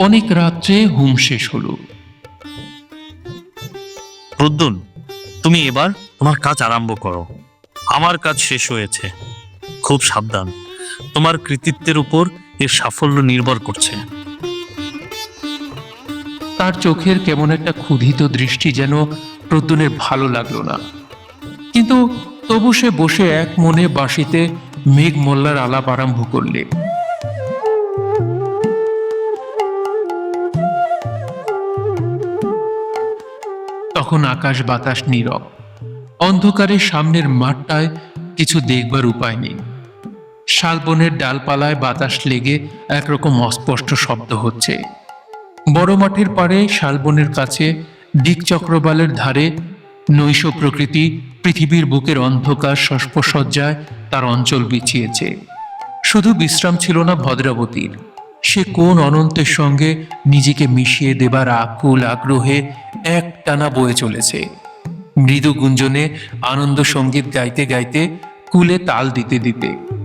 অনেক রাত্রে হুম শেষ হলো। প্রদ্যুন তুমি এবার তোমার কাজ আরম্ভ করো। আমার কাজ শেষ হয়েছে। খুব সাবধান। তোমার কৃতিত্বের উপর এর সাফল্য নির্ভর করছে। তার চোখের কেমন একটা ক্ষুধিত দৃষ্টি যেন প্রদ্যুনের ভালো লাগল না। কিন্তু তবু সে বসে এক মনে বাঁশিতে মেঘ মোল্লার আলাপ আরম্ভ করলে। তখন আকাশ বাতাস নীরব। অন্ধকারে সামনের মাঠটায় কিছু দেখবার উপায় নেই। শালবনের ডালপালায় বাতাস লেগে একরকম অস্পষ্ট শব্দ হচ্ছে। বড় মাঠের পাড়ে শালবনের কাছে দিক চক্রবালের ধারে নৈশ প্রকৃতি পৃথিবীর বুকের অন্ধকার সস্পসজ্জায় তার অঞ্চল বিছিয়েছে। শুধু বিশ্রাম ছিল না ভদ্রাবতীর। সে কোন অনন্তের সঙ্গে নিজেকে মিশিয়ে দেবার আকুল আগ্রহে এক টানা বয়ে চলেছে। মৃদু গুঞ্জনে আনন্দ সংগীত গাইতে গাইতে কুলে তাল দিতে দিতে